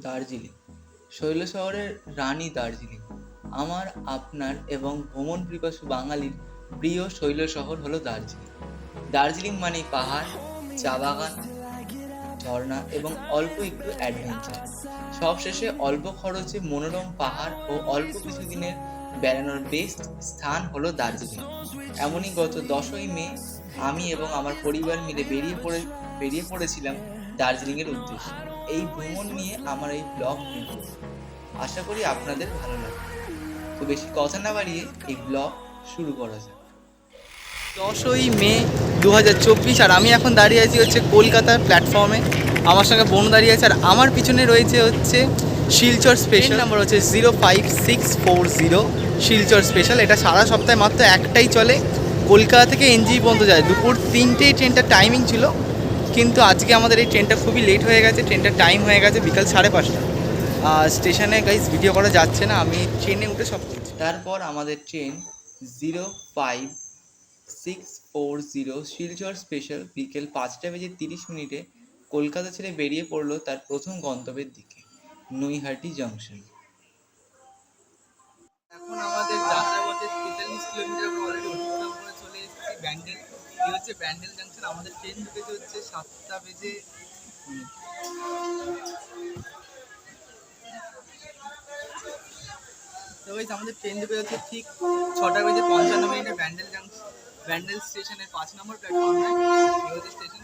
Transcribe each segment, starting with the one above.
দার্জিলিং। শৈল শহরের রানী দার্জিলিং। আমার, আপনার এবং ভ্রমণ পিপাসু বাঙালির প্রিয় শৈল শহর হলো দার্জিলিং। দার্জিলিং মানে পাহাড়, চা বাগান, ঝর্ণা এবং অল্প একটু অ্যাডভেঞ্চার সবশেষে অল্প খরচে মনোরম পাহাড় ও অল্প কিছু দিনের বেড়ানোর বেস্ট স্থান হলো দার্জিলিং। এমনই গত দশই মে আমি এবং আমার পরিবার মিলে বেরিয়ে পড়ে, বেরিয়ে পড়েছিলাম দার্জিলিংয়ের উদ্দেশ্যে। এই ভ্রমণ নিয়ে আমার এই ব্লগ ভিডিও আশা করি আপনাদের ভালো লাগবে। তো বেশি কথা না বাড়িয়ে এই ব্লগ শুরু করা যাক। দশই মে দু হাজার চব্বিশ, আর আমি এখন দাঁড়িয়ে আছি হচ্ছে কলকাতার প্ল্যাটফর্মে আমার সঙ্গে বোন দাঁড়িয়ে আছে, আর আমার পিছনে রয়েছে হচ্ছে শিলচর স্পেশাল নাম্বার হচ্ছে zero five six four zero Silchar special এটা সারা সপ্তাহে মাত্র একটাই চলে। কলকাতা থেকে এনজি পর্যন্ত যায়। দুপুর তিনটেই ট্রেনটার টাইমিং ছিল। কিন্তু আজকে আমাদের এই ট্রেনটা খুবই লেট হয়ে গেছে, ট্রেনটার টাইম হয়ে গেছে বিকাল সাড়ে পাঁচটা। স্টেশনে গাইজ ভিডিও করা যাচ্ছে না, আমি ট্রেনে উঠে সব করছি। তারপর আমাদের train zero five six four zero Silchar special বিকেল পাঁচটা বেজে তিরিশ মিনিটে কলকাতা ছেড়ে বেরিয়ে পড়ল তার প্রথম গন্তব্যের দিকে, নৈহাটি জংশন এখন আমাদের তেতাল্লিশ কিলোমিটার করে চলে এসেছি ব্যান্ডেল। হচ্ছে? ব্যান্ডেল জাংশন আমাদের ট্রেন ঢুকেছে হচ্ছে সাতটা বেজে আমাদের ট্রেন ঢুকে হচ্ছে ঠিক ছটা বেজে পঞ্চান্ন মিনিটে ব্যান্ডেল জাংশন ব্যান্ডেল স্টেশনের পাঁচ নম্বর প্ল্যাটফর্মে স্টেশন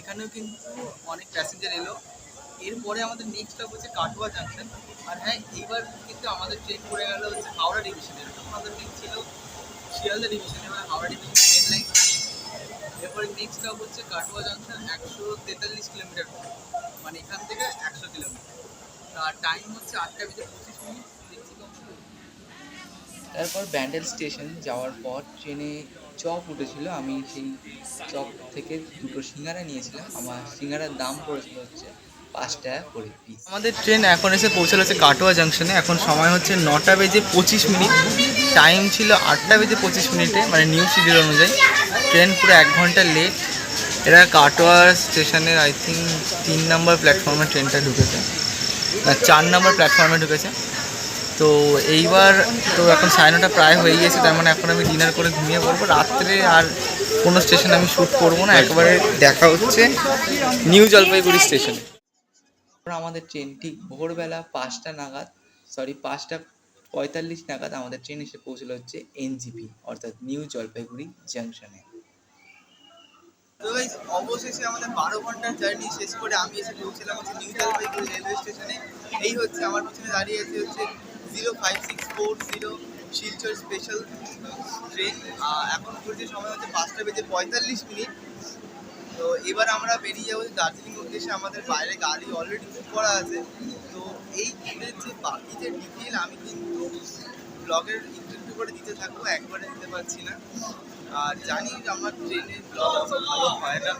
এখানেও কিন্তু অনেক প্যাসেঞ্জার এলো। এরপরে আমাদের নেক্সট স্টপ হচ্ছে কাটোয়া জাংশন আর হ্যাঁ এইবার কিন্তু আমাদের ট্রেন পড়ে গেল হচ্ছে হাওড়া ডিভিশনে আমাদের ট্রেন ছিল এরপরে হচ্ছে কাটোয়া একশো তেতাল্লিশ কিলোমিটার মানে এখান থেকে একশো কিলোমিটার। আর টাইম হচ্ছে তারপর ব্যান্ডেল স্টেশন যাওয়ার পর ট্রেনে চপ উঠেছিল। আমি সেই চপ থেকে দুটো সিঙ্গারা নিয়েছিলাম। আমার সিঙ্গারার দাম পড়েছিল হচ্ছে পাঁচ টাকা করে আমাদের ট্রেন এখন এসে পৌঁছালো হচ্ছে কাটোয়া জাংশনে এখন সময় হচ্ছে নটা বেজে পঁচিশ মিনিট। টাইম ছিল আটটা বেজে পঁচিশ মিনিটে মানে নিউ শিডিউল অনুযায়ী। ট্রেন পুরো এক ঘণ্টা লেট এটা কাটোয়া স্টেশনের আই থিঙ্ক তিন নম্বর প্ল্যাটফর্মে ট্রেনটা ঢুকেছে। চার নম্বর প্ল্যাটফর্মে ঢুকেছে। তো এইবার তো এখন সাড়ে নটা প্রায় হয়ে গিয়েছে। তার মানে এখন আমি ডিনার করে ঘুমিয়ে পড়ব। রাত্রে আর কোনো স্টেশনে আমি শ্যুট করব না। একবারে দেখা হচ্ছে নিউ জলপাইগুড়ি স্টেশনে আমাদের ট্রেন ঠিক ভোরবেলা পাঁচটা নাগাদ সরি পাঁচটা পঁয়তাল্লিশ নাগাদ আমাদের ট্রেন এসে পৌঁছলো হচ্ছে এনজিপি অর্থাৎ নিউ জলপাইগুড়ি জাংশনে অবশেষে আমাদের বারো ঘণ্টার জার্নি শেষ করে আমি এসে পৌঁছলাম হচ্ছে নিউ জলপাইগুড়ি রেলওয়ে স্টেশনে এই হচ্ছে আমার পিছনে দাঁড়িয়ে আছে হচ্ছে zero five six four zero Silchar special train এখন ঘুরছে সময় হচ্ছে পাঁচটা বেজে পঁয়তাল্লিশ মিনিট। তো এবার আমরা বেরিয়ে যাব দার্জিলিং উদ্দেশ্যে। আমাদের বাইরে গাড়ি অলরেডি বুক করা আছে। তো এই ট্রেনের যে বাকি যে ডিটেল আমি কিন্তু ব্লগের একটু করে দিতে থাকব, একবারে দিতে পারছি না। আর জানি আমার ট্রেনের ব্লগ ভালো হয় না।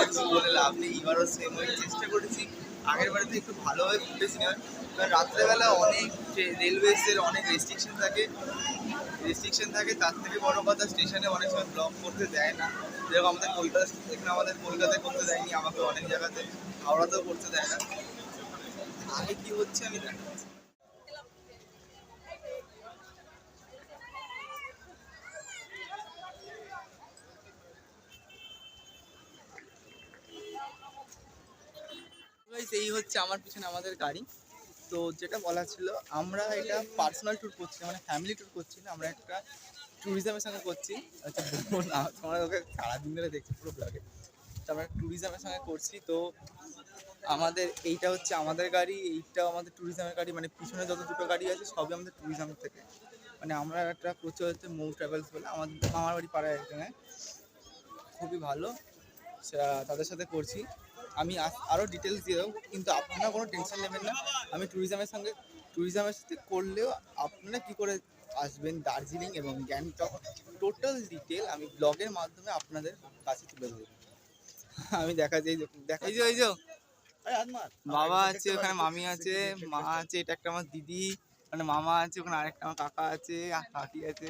কিছু বলে লাভ নেই। এবারও সেম ওই চেষ্টা করেছি। আগের বারেতে একটু ভালোভাবে ফুটেছি না কারণ রাত্রেবেলা অনেক রেলওয়েজের অনেক রেস্ট্রিকশন থাকে। রেস্ট্রিকশন থাকে, তার থেকে বড় কথা স্টেশনে অনেক সময় ব্লক করতে দেয় না। যেরকম আমাদের কলকাতা এখানে আমাদের কলকাতায় করতে দেয়নি, আমাকে অনেক জায়গাতে হাওড়াতেও করতে দেয় না। আগে কি হচ্ছে আমি এই হচ্ছে আমার পিছনে আমাদের গাড়ি। তো যেটা বলা ছিল, আমরা এটা পার্সোনাল ট্যুর করছি মানে ফ্যামিলি ট্যুর করছি না, আমরা একটা ট্যুরিজমের সঙ্গে করছি। আচ্ছা তোমরা ওকে সারাদিন ধরে দেখছি পুরো ব্লগে তো আমরা ট্যুরিজমের সঙ্গে করছি, তো আমাদের এইটা হচ্ছে আমাদের গাড়ি এইটাও আমাদের ট্যুরিজমের গাড়ি মানে পিছনে যত দুটো গাড়ি আছে, সবই আমাদের ট্যুরিজম থেকে। মানে আমরা একটা প্রচুর হচ্ছে মৌ ট্রাভেলস বলে, আমাদের, আমার বাড়ি পাড়ায় একজনে খুবই ভালো তাদের সাথে করছি। আমি আরও ডিটেলস দিয়ে দেবো, কিন্তু আপনারা কোনো টেনশন নেবেন না। আমি ট্যুরিজমের সঙ্গে ট্যুরিজমের সাথে করলেও আপনারা কী করে আসবেন দার্জিলিং এবং গ্যাংটক। টোটাল ডিটেল আমি ব্লগের মাধ্যমে আপনাদের কাছে তুলে ধরবো। আমি দেখা যাই দেখাই যে ওই যে। বাবা আছে ওখানে মামি আছে মা আছে এটা একটা আমার দিদি মানে মামা আছে ওখানে আরেকটা আমার কাকা আছে কাকি আছে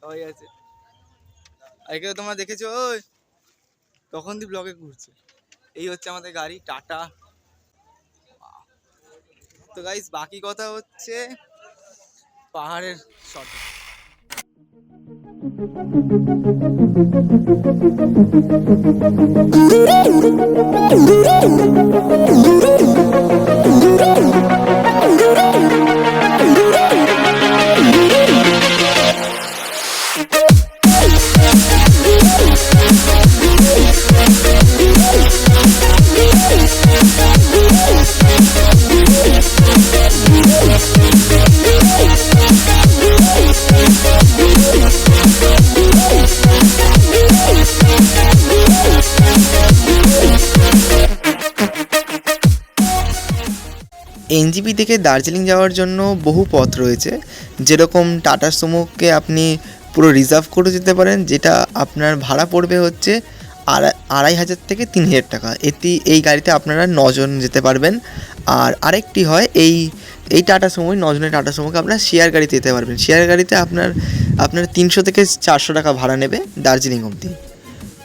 সবাই আছে। আর তোমরা দেখেছ ওই তখন দি ব্লগে ঘুরছে। এই হচ্ছে আমাদের গাড়ি টাটা। তো গাইস বাকি কথা হচ্ছে পাহাড়ের শটে এনজিপি থেকে দার্জিলিং যাওয়ার জন্য বহু পথ রয়েছে। যেরকম টাটা সুমোকে আপনি পুরো রিজার্ভ করে যেতে পারেন, যেটা আপনার ভাড়া পড়বে হচ্ছে আড়াই হাজার থেকে তিন হাজার টাকা। এটি, এই গাড়িতে আপনারা নজন যেতে পারবেন। আর আরেকটি হয়, এই এই টাটা সুমোই নজনের টাটা সুমোকে আপনারা শেয়ার গাড়িতে যেতে পারবেন। শেয়ার গাড়িতে আপনার আপনার তিনশো থেকে চারশো টাকা ভাড়া নেবে দার্জিলিং অবধি।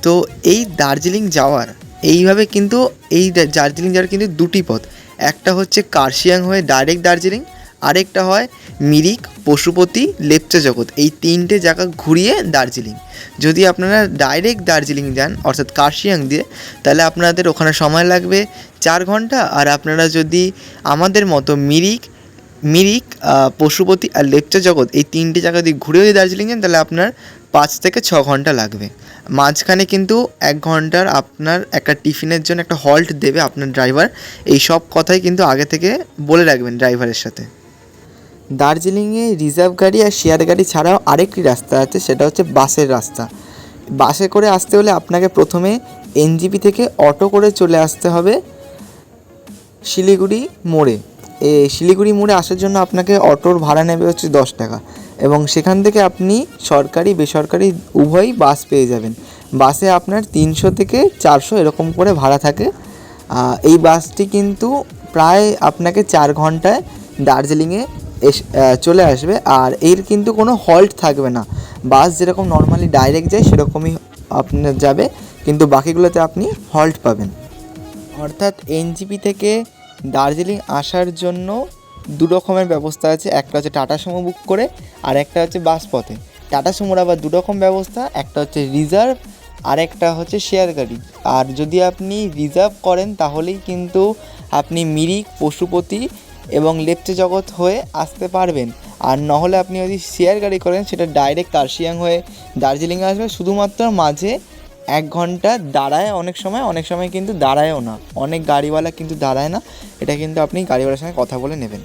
তো এই দার্জিলিং যাওয়ার, এইভাবে কিন্তু এই দার্জিলিং যাওয়ার কিন্তু দুটি পথ। একটা হচ্ছে কার্শিয়াং হয়ে ডাইরেক্ট দার্জিলিং, আরেকটা হয় মিরিক, পশুপতি, লেপচা জগৎ। এই তিনটে জায়গা ঘুরিয়ে দার্জিলিং। যদি আপনারা ডাইরেক্ট দার্জিলিং যান, অর্থাৎ কার্শিয়াং দিয়ে, তাহলে আপনাদের ওখানে সময় লাগবে চার ঘণ্টা। আর আপনারা যদি আমাদের মতো মিরিক মিরিক পশুপতি আর লেপচা জগৎ, এই তিনটে জায়গা দিয়ে ঘুরে যদি দার্জিলিং যান, তাহলে আপনার পাঁচ থেকে ছ ঘণ্টা লাগবে। মাঝখানে কিন্তু এক ঘণ্টার আপনার একটা টিফিনের জন্য একটা হল্ট দেবে আপনার ড্রাইভার এই সব কথাই কিন্তু আগে থেকে বলে রাখবেন ড্রাইভারের সাথে। দার্জিলিংয়ে রিজার্ভ গাড়ি আর শেয়ার গাড়ি ছাড়াও আরেকটি রাস্তা আছে, সেটা হচ্ছে বাসের রাস্তা। বাসে করে আসতে হলে আপনাকে প্রথমে এনজিপি থেকে অটো করে চলে আসতে হবে শিলিগুড়ি মোড়ে। এ শিলিগুড়ি মোড়ে আসার জন্য আপনাকে অটোর ভাড়া নেবে হচ্ছে দশ টাকা। এবং সেখান থেকে আপনি সরকারি, বেসরকারি উভয়ই বাস পেয়ে যাবেন। বাসে আপনার তিনশো থেকে চারশো এরকম করে ভাড়া থাকে। এই বাসটি কিন্তু প্রায় আপনাকে চার ঘন্টায় দার্জিলিংয়ে এস চলে আসবে। আর এর কিন্তু কোনো হল্ট থাকবে না। বাস যেরকম নর্মালি ডাইরেক্ট যায়, সেরকমই আপনার যাবে। কিন্তু বাকিগুলোতে আপনি হল্ট পাবেন। অর্থাৎ এনজিপি থেকে দার্জিলিং আসার জন্য দু রকমের ব্যবস্থা আছে। একটা হচ্ছে টাটা সুমো বুক করে, আর একটা হচ্ছে বাস পথে। টাটা সুমোর আবার দু রকম ব্যবস্থা, একটা হচ্ছে রিজার্ভ আর একটা হচ্ছে শেয়ার গাড়ি। আর যদি আপনি রিজার্ভ করেন, তাহলেই কিন্তু আপনি মিরিক, পশুপতি এবং লেপচে জগৎ হয়ে আসতে পারবেন। আর নহলে আপনি যদি শেয়ার গাড়ি করেন, সেটা ডাইরেক্ট কার্শিয়াং হয়ে দার্জিলিংয়ে আসবে। শুধুমাত্র মাঝে এক ঘণ্টা দাঁড়ায় অনেক সময় অনেক সময় কিন্তু দাঁড়ায়ও না। অনেক গাড়িওয়ালা কিন্তু দাঁড়ায় না। এটা কিন্তু আপনি গাড়িওয়ালার সঙ্গে কথা বলে নেবেন।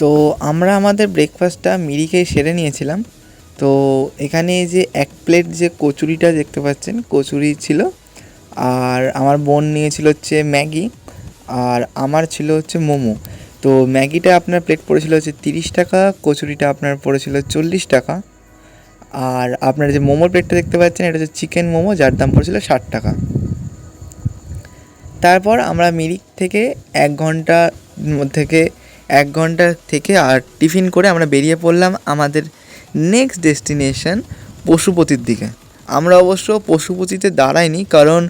তো আমরা আমাদের ব্রেকফাস্টটা মিরিকে সেরে নিয়েছিলাম। তো এখানে যে এক প্লেট যে কচুরিটা দেখতে পাচ্ছেন, কচুরি ছিল, আর আমার বোন নিয়েছিল হচ্ছে ম্যাগি, আর আমার ছিল হচ্ছে মোমো। তো ম্যাগিটা আপনার প্লেট পড়েছিল হচ্ছে তিরিশ টাকা, কচুরিটা আপনার পড়েছিল চল্লিশ টাকা। আর আপনার যে মোমোর প্লেটটা দেখতে পাচ্ছেন, এটা হচ্ছে চিকেন মোমো, যার দাম পড়েছিল ষাট টাকা। তারপর আমরা মিরিক থেকে এক ঘণ্টা থেকে এক ঘণ্টা থেকে আর টিফিন করে আমরা বেরিয়ে পড়লাম আমাদের নেক্সট ডেস্টিনেশন পশুপতির দিকে। আমরা অবশ্য পশুপতিতে দাঁড়াইনি কারণ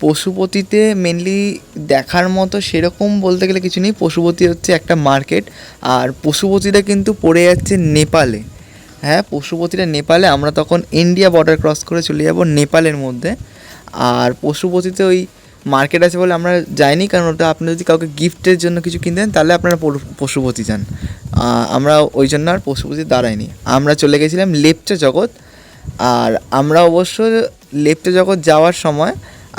পশুপতিতে মেনলি দেখার মতো সেরকম বলতে গেলে কিছু নেই। পশুপতি হচ্ছে একটা মার্কেট আর পশুপতিটা কিন্তু পড়ে যাচ্ছে নেপালে। হ্যাঁ পশুপতিটা নেপালে। আমরা তখন ইন্ডিয়া বর্ডার ক্রস করে চলে যাব নেপালের মধ্যে। আর পশুপতিতে ওই মার্কেট আছে বলে আমরা যাইনি, কারণ ওটা আপনি যদি কাউকে গিফটের জন্য কিছু কিনতেন তাহলে আপনারা পশুপতি যান আমরা ওই জন্য আর পশুপতি দাঁড়াইনি। আমরা চলে গেছিলাম লেপচা জগৎ, আর আমরা অবশ্য লেপচা জগৎ যাওয়ার সময়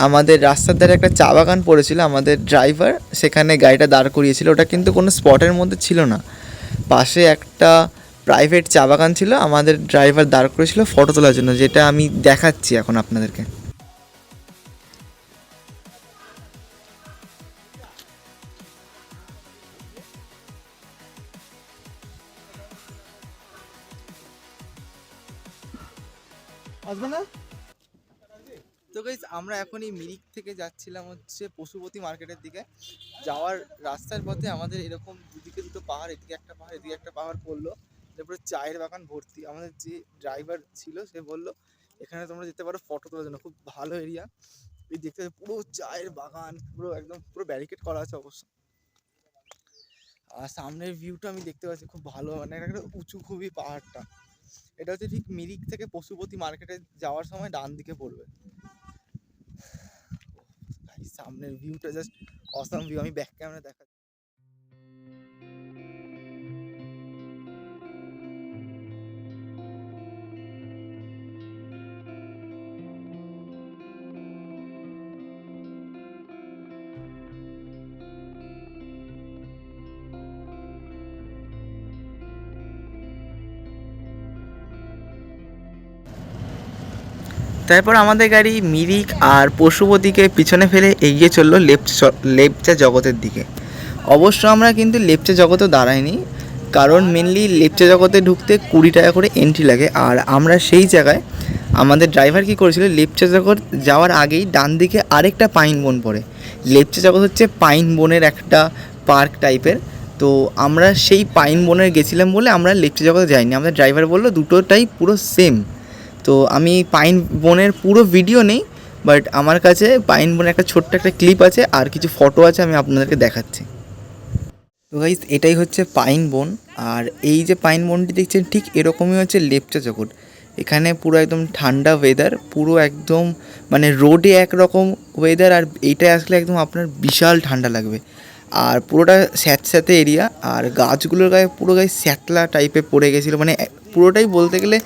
আমাদের রাস্তার ধারে একটা চা বাগান পড়েছিল, আমাদের ড্রাইভার সেখানে গাড়িটা দাঁড় করিয়েছিল। ওটা কিন্তু কোনো স্পটের মধ্যে ছিল না। পাশে একটা প্রাইভেট চা বাগান ছিল, আমাদের ড্রাইভার দাঁড় করেছিল ফটো তোলার জন্য, যেটা আমি দেখাচ্ছি এখন আপনাদেরকে। আসবে না? তো গাইজ আমরা এখন এই মিরিক থেকে যাচ্ছিলাম হচ্ছে পশুপতি মার্কেটের দিকে। যাওয়ার রাস্তার পথে আমাদের এরকম দুদিকে দুটো পাহাড়, এদিকে একটা পাহাড়, এদিকে একটা পাহাড় পড়ল। তারপরে চায়ের বাগান ভর্তি। আমাদের যে ড্রাইভার ছিল, সে বলল, এখানে তোমরা যেতে পারো ফটো তোলার জন্য। খুব ভালো এরিয়া এই দেখতে পুরো চায়ের বাগান, পুরো একদম, পুরো ব্যারিকেড করা আছে অবশ্য। আর সামনের ভিউটা আমি দেখতে পাচ্ছি, খুব ভালো। মানে একটা উঁচু খুবই পাহাড়টা। এটা হচ্ছে ঠিক মিরিক থেকে পশুপতি মার্কেটে যাওয়ার সময় ডান দিকে পড়বে। সামনের ভিউটা জাস্ট অসাম ভিউ আমি ব্যাক ক্যামেরা দেখা তারপর আমাদের গাড়ি মিরিক আর পশুপতিকে পিছনে ফেলে এগিয়ে চলল লেপচা লেপচা জগতের দিকে। অবশ্য আমরা কিন্তু লেপচা জগতেও দাঁড়াইনি, কারণ মেনলি লেপচা জগতে ঢুকতে কুড়ি টাকা করে এন্ট্রি লাগে। আর আমরা সেই জায়গায় আমাদের ড্রাইভার কী করেছিল, লেপচা জগৎ যাওয়ার আগেই ডান দিকে আরেকটা পাইন বন পড়ে। লেপচা জগৎ হচ্ছে পাইন বনের একটা পার্ক টাইপের তো আমরা সেই পাইন বনের গেছিলাম বলে আমরা লেপচা জগতে যাইনি। আমাদের ড্রাইভার বলল, দুটোটাই পুরো সেম তো আমি পাইন বনের পুরো ভিডিও নেই বাট আমার কাছে পাইন বনের একটা ছোট্ট একটা ক্লিপ আছে আর কিছু ফটো আছে আমি আপনাদেরকে দেখাচ্ছি। তো গাইজ এটাই হচ্ছে পাইন বন, আর এই যে পাইন বনটি দেখছেন, ঠিক এরকমই হচ্ছে লেপচা জগৎ এখানে পুরো একদম ঠান্ডা ওয়েদার পুরো একদম মানে রোডে একরকম ওয়েদার আর এইটাই আসলে একদম আপনার বিশাল ঠান্ডা লাগবে। আর পুরোটা স্যাঁতস্যাঁতে এরিয়া আর গাছগুলোর গায়ে পুরো গায়ে স্যাঁতলা টাইপের পড়ে গেছিল মানে পুরোটাই বলতে গেলে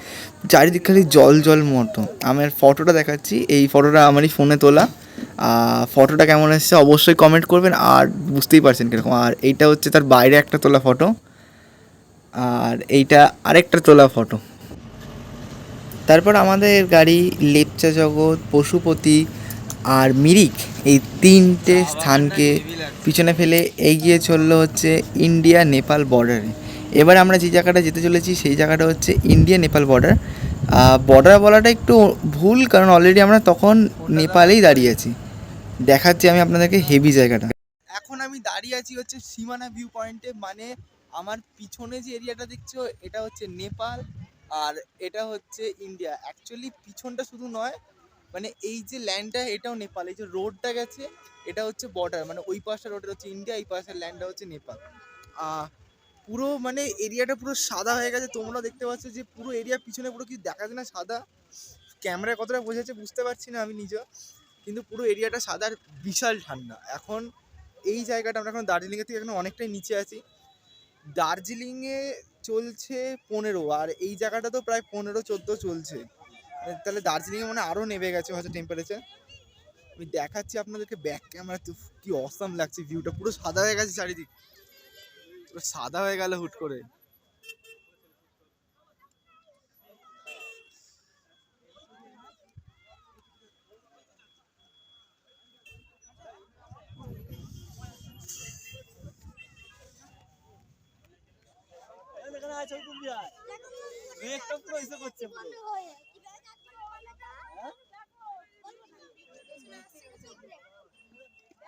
চারিদিক খালি জল জল মতো। আমার ফটোটা দেখাচ্ছি। এই ফটোটা আমারই ফোনে তোলা। ফটোটা কেমন এসেছে অবশ্যই কমেন্ট করবেন। আর বুঝতেই পারছেন কীরকম। আর এইটা হচ্ছে তার বাইরে একটা তোলা ফটো আর এইটা আরেকটা তোলা ফটো তারপর আমাদের গাড়ি লেপচা জগৎ, পশুপতি আর মিরিক এই তিনটে স্থানকে পিছনে ফেলে এগিয়ে চলল হচ্ছে ইন্ডিয়া নেপাল বর্ডারে এবার আমরা যে জায়গাটা যেতে চলেছি, সেই জায়গাটা হচ্ছে ইন্ডিয়া নেপাল বর্ডার বর্ডার বলাটা একটু ভুল, কারণ অলরেডি আমরা তখন নেপালেই দাঁড়িয়ে আছি। দেখাচ্ছি আমি আপনাদেরকে হেভি জায়গাটা। এখন আমি দাঁড়িয়ে আছি হচ্ছে সীমানা ভিউ পয়েন্টে মানে আমার পিছনে যে এরিয়াটা দেখছ, এটা হচ্ছে নেপাল আর এটা হচ্ছে ইন্ডিয়া অ্যাকচুয়ালি পিছনটা শুধু নয় মানে এই যে ল্যান্ডটা এটাও নেপাল। এই যে রোডটা গেছে, এটা হচ্ছে বর্ডার মানে ওই পাশটা রোডটা হচ্ছে ইন্ডিয়া এই পাশের ল্যান্ডটা হচ্ছে নেপাল। পুরো মানে এরিয়াটা পুরো সাদা হয়ে গেছে। তোমরা দেখতে পাচ্ছ যে পুরো এরিয়া পিছনে পুরো কি দেখা যায় না সাদা? ক্যামেরায় কতটা বোঝাচ্ছে বুঝতে পারছি না আমি নিজেও। কিন্তু পুরো এরিয়াটা সাদা আর বিশাল ঠান্ডা। এখন এই জায়গাটা আমরা এখন দার্জিলিংয়ের থেকে এখন অনেকটাই নিচে আছি। দার্জিলিংয়ে চলছে পনেরো, আর এই জায়গাটা তো প্রায় পনেরো, চোদ্দ চলছে। তাহলে দার্জিলিংয়ে মানে আরও নেমে গেছে হয়তো টেম্পারেচার আমি দেখাচ্ছি আপনাদেরকে ব্যাক ক্যামেরা তো, কি অসাম লাগছে ভিউটা পুরো সাদা হয়ে গেছে চারিদিক। সাদা হয়ে গেল হুট করে।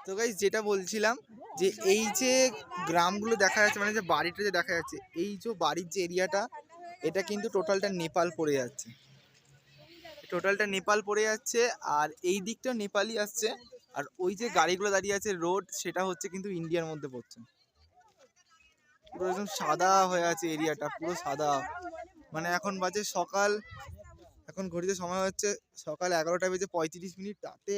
তো গাইজ যেটা বলছিলাম যে এই যে গ্রামগুলো দেখা যাচ্ছে মানে যে বাড়িটা যে দেখা যাচ্ছে, এই যে বাড়ির যে এরিয়াটা, এটা কিন্তু টোটালটা নেপাল পড়ে যাচ্ছে। টোটালটা নেপাল পড়ে যাচ্ছে আর এই দিকটা নেপালই আসছে। আর ওই যে গাড়িগুলো দাঁড়িয়ে আছে রোড সেটা হচ্ছে কিন্তু ইন্ডিয়ার মধ্যে পড়ছে। পুরো একদম সাদা হয়ে আছে এরিয়াটা, পুরো সাদা। মানে এখন বাজে সকাল, এখন ঘড়িতে সময় হচ্ছে সকাল এগারোটা বেজে পঁয়ত্রিশ মিনিট। তাতে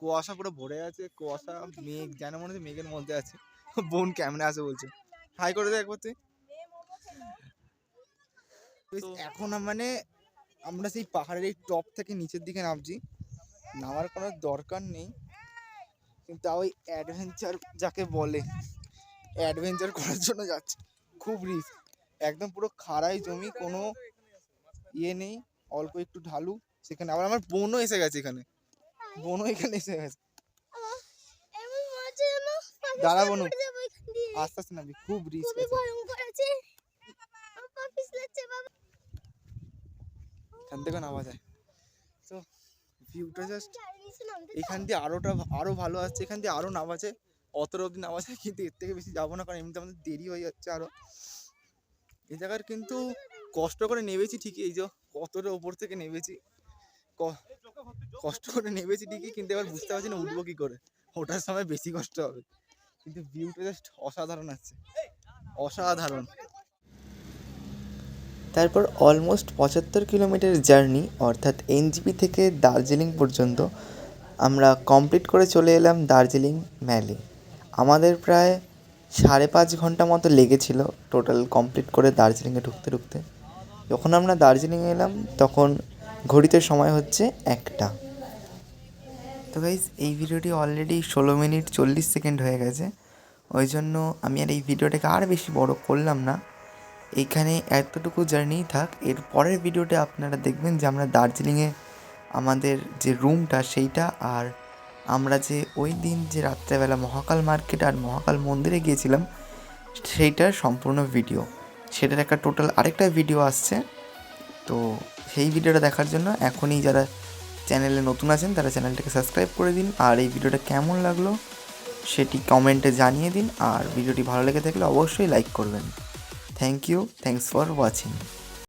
কুয়াশা পুরো ভরে আছে কুয়াশা মেঘ যেন মনে হচ্ছে মেঘের মধ্যে আছে। বোন ক্যামেরা আছে বলছে। হাই করে দে একবার তুই। এখন মানে আমরা সেই পাহাড়ের এই টপ থেকে নিচের দিকে নামছি। নামার কোনো দরকার নেই। কিন্তু তাও ওই অ্যাডভেঞ্চার যাকে বলে অ্যাডভেঞ্চার করার জন্য যাচ্ছে। খুব রিস্ক একদম পুরো খাড়াই জমি কোনো ইয়ে নেই। অল্প একটু ঢালু সেখানে। আবার আমার বোনও এসে গেছে এখানে। বোনও এখানে এসে গেছে। এমন হচ্ছে যেন পাকিস্তান দাঁড়াবো না। উঠে যাব এখান দিয়ে। আস্তে আস্তে নাবি খুব রিস্ক আছে। এখান থেকে নামা যায়। তো ভিউটা জাস্ট এখান দিয়ে আরোটা আরও ভালো আসছে এখান দিয়ে আরও নামা যায় অতটা অব্দি নামা যায় কিন্তু এর থেকে বেশি যাব না কারণ এমনিতে আমাদের দেরি হয়ে যাচ্ছে আরও। এ জায়গার কিন্তু কষ্ট করে নেমেছি ঠিকই এই যে কতটা ওপর থেকে নেমেছি। ক- কষ্ট করে নেমেছি ঠিকই, কিন্তু এবার বুঝতে পারছি না উঠবো কি করে। ওঠার সময় বেশি কষ্ট হবে। কিন্তু ভিউটা জাস্ট অসাধারণ আছে। অসাধারণ। তারপর অলমোস্ট পঁচাত্তর কিলোমিটার জার্নি অর্থাৎ এনজিপি থেকে দার্জিলিং পর্যন্ত আমরা কমপ্লিট করে চলে এলাম দার্জিলিং ম্যালে আমাদের প্রায় সাড়ে পাঁচ ঘণ্টা মতো লেগেছিল টোটাল কমপ্লিট করে দার্জিলিংয়ে ঢুকতে ঢুকতে। যখন আমরা দার্জিলিংয়ে এলাম, তখন ঘড়িতে সময় হচ্ছে একটা। তো গাইজ এই ভিডিওটি অলরেডি ষোলো মিনিট চল্লিশ সেকেন্ড হয়ে গেছে। ওই জন্য আমি আর এই ভিডিওটাকে আর বেশি বড় করলাম না। এইখানে এতটুকু জার্নি থাক। এর পরের ভিডিওতে আপনারা দেখবেন যে আমরা দার্জিলিংয়ে আমাদের যে রুমটা সেইটা আর আমরা যে ওই দিন যে রাত্রেবেলা মহাকাল মার্কেট আর মহাকাল মন্দিরে গিয়েছিলাম সেইটার সম্পূর্ণ ভিডিও সেটার একটা টোটাল আরেকটা ভিডিও আসছে। তো সেই ভিডিওটা দেখার জন্য এখনই যারা চ্যানেলে নতুন আছেন, তারা চ্যানেলটাকে সাবস্ক্রাইব করে দিন। আর এই ভিডিওটা কেমন লাগল সেটি কমেন্টে জানিয়ে দিন। আর ভিডিওটি ভালো লেগে থাকলে অবশ্যই লাইক করবেন। Thank you, thanks for watching.